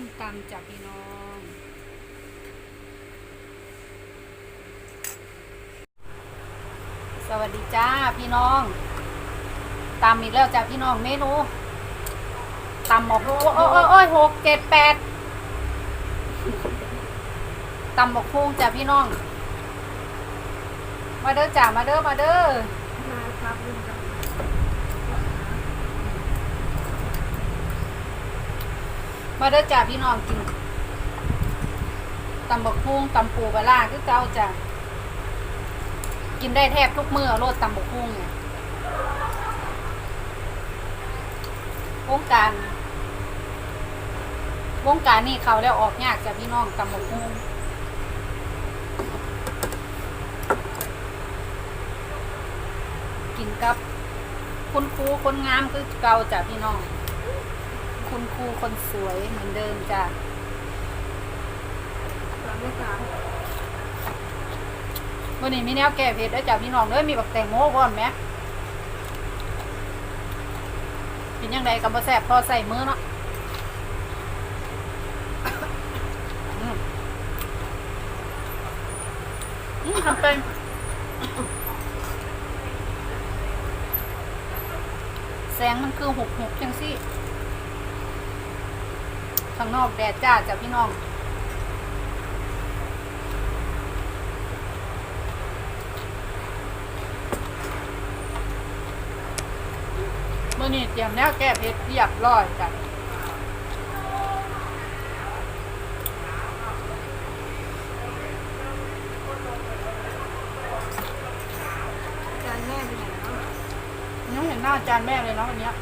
มตำจากพี่น้อง สวัสดีจ้าพี่น้องตำอีกแล้วจ้าพี่น้องเมนูตำหมกโอ้ยโอ้ยโอ้ยโอ้ยหกเจ็ดแปดตำหมกพุงจ้าพี่น้อง มาเด้อจ้ามาเด้อมาเด้อมาครับลุงครับ มาเด้จ้าพี่น้องกินตำบักพุงตำปูปลาคือเก่าจะกินได้แทบทุกมือโลดตำบักพุงเนี่ยวงการ วงการนี่เขาแล้วออกยากจ้ะพี่น้องตำบักพุงกินกับคุณครูคนงามคือเก่าจ้ะพี่น้อง คุณครูคนสวยเหมือนเดิมจ้ะสามไม่สามวันนี้มีแนวแก้เผ็ดด้วยจ้ะพี่น้องเด้อมีบักแตงโมก่อนไหมเป็นยังไงกับบ่แซบพอใส่มือเนาะอืมทำเป็นแสงมันคือหุบหุบจังสิ ข้างนอกแดดจ้าจ้ะพี่น้องเมื่อนี้เตรียมแนวแก้เผ็ดเรียบร้อยจ้ะจานแม่เป็นไงเนาะยังเห็นหน้าจานแม่เลยเนาะวันเนี้ย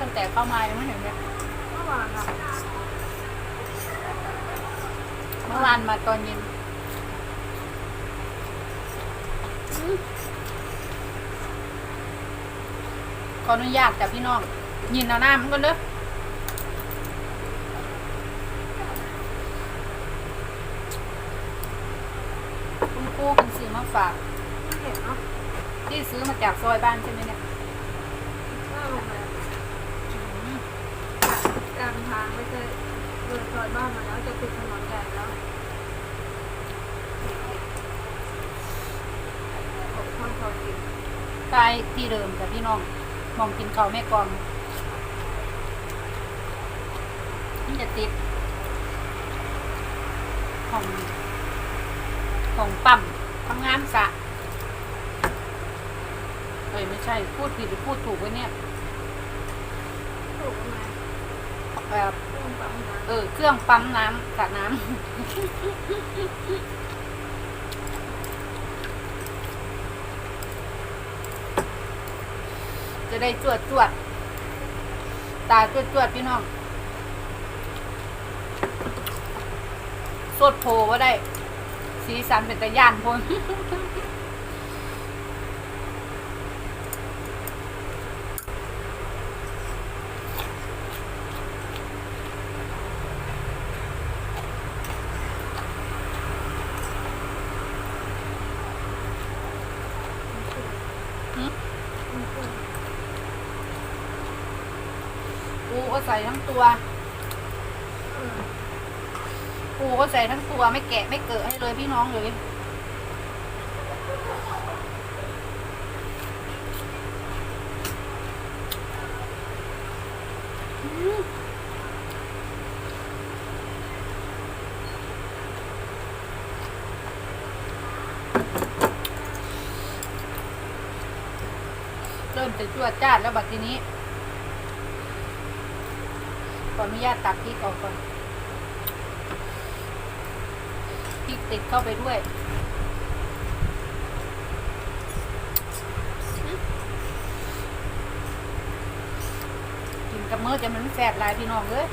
ตั้งแต่เข้ามายังไม่เห็นเลย วานอะเมื่อวานมาตอนเย็นขออนุญาตจ้ะพี่น้องยินเอาหน้ามันก่อนเด้อคุณครูคุณซื้อมาฝากไม่เห็นเนาะที่ซื้อมาจากซอยบ้านใช่ไหมเนี่ย หน้าโรงแรม กลางทางไม่เคยเลยซอยบ้านมาแล้วจะติดถนนใหญ่แล้วขอบคุณเขากินใต้ที่เดิมกับพี่น้องมองกินเขาวแม่กองมันจะติดของของปั๊มทำงานสะเอ้ยไม่ใช่พูดผิดหรือพูดถูกวะเนี่ย ถูกไหม แบบเครื่องปั๊มน้เออ เครื่องปั๊มน้ำสระน้ำจะได้จวดจวด ตาจวดจวดพี่น้อง สดโพว่าได้ สีสันเป็นตะย่านพนำ หึ อืมอืม ปูก็ ใส่ทั้งตัวปูก็ใส่ทั้งตัวไม่แกะไม่เกิดให้เลยพี่น้องเลยเริ่มจะจวดจ้าดแล้วบัดทีนี้ ขออนุญาตตักพริกออกก่อนพริกติดเข้าไปด้วยกินกับมือจะมันแสบลายพี่น้องเลย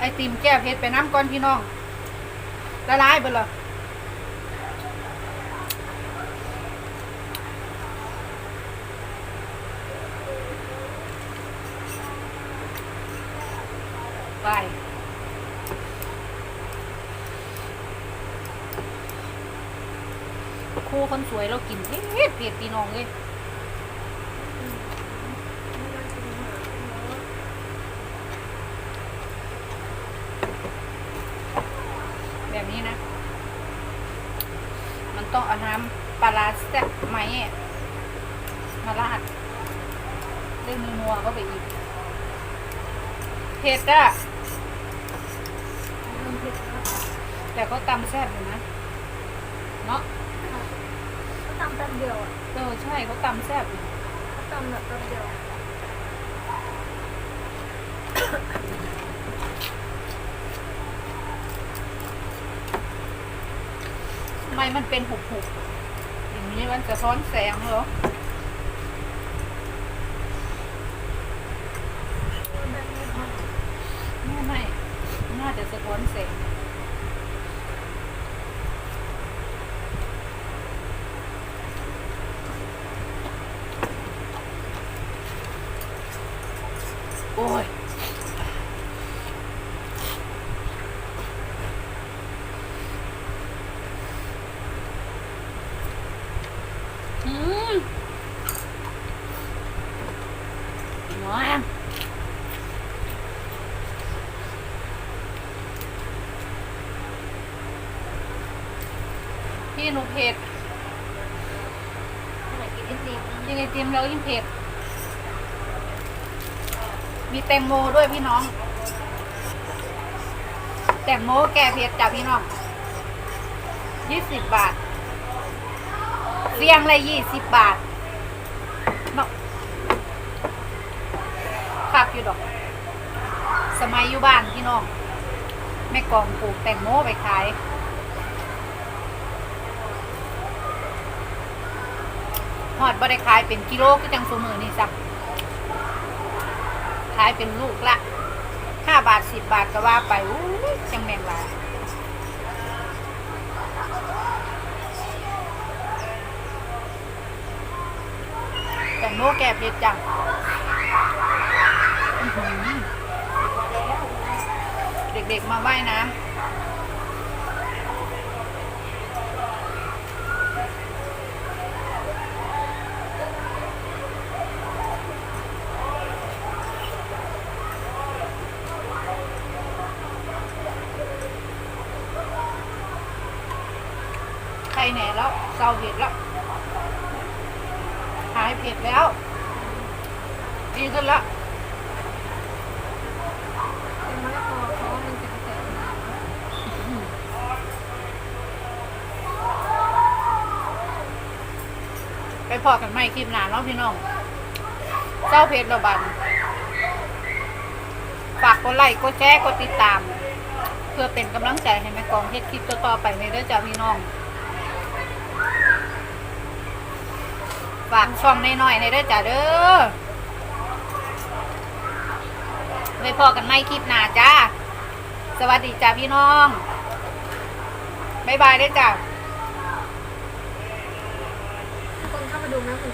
ไอติมแก้เผ็ดไปน้ำก่อนพี่น้องละลายไปเลยไปครูคนสวยเรากินเผ็ดเผ็ดพี่น้องเลย ไม่ได้กินหมาเนาะ แบบนี้นะ มัน ต้องเอาน้ำปลาร้าแซ่บไหมอะมาราดเรื่องนัวๆก็ไปอีกเผ็ดอะมันเผ็ดมากแต่ก็ตำแซ่บอยู่นะ เนาะก็ตำแป๊บเดียวอะเออใช่เขาตำแซ่บอยู่ก็ตำแบบแป๊บเดียว ทำไมมันเป็นหุบๆอย่างนี้มันจะท้อนแสงเหรอแบบนี้พอไม่ไม่น่าจะสะท้อนแสงโอ้ย อืมว้าว พี่หนูเผ็ดไหนกินไอติมกินไอติมแล้วยิ่งเผ็ด มีแตงโมด้วยพี่น้อง แตงโมแก่เผ็ดจ้ะพี่น้องยี่สิบบาทเรียงเลยยี่สิบบาทเนาะขับ อยู่ดอก สมัยอยู่บ้านพี่น้องแม่กองปลูกแตงโมไปขายหอดบ่ได้ขายเป็นกิโลก็จังสูมือนี่สักขายเป็นลูกละห้าบาทสิบบาทก็ว่าไปอู้ยจังแมงว่าแต่โมแก่เพชรจังอื้อหือเด็กๆมาว่ายน้ำใครแหน่แล้วเศร้าเผ็ดแล้ว หายเผ็ดแล้ว ดีขึ้นแล้ว เป็นมะละกอเพราะว่ามันแสบๆนะ ไปพอกันไม่คลิปหนาเนาะพี่น้องเศร้าเผ็ดระบันฝากกดไลค์กดแชร์กดติดตาม เพื่อเป็นกำลังใจให้แม่กองเฮ็ดคลิปต่อๆไปในเด้องจ้าพี่น้องฝากช่องน้อยๆในเด้องจ้าเด้อไปพอกันไม่คลิปหน้าจ้า สวัสดีจ้าพี่น้อง บ๊ายบายเด้อจ้า ดูนะคุณ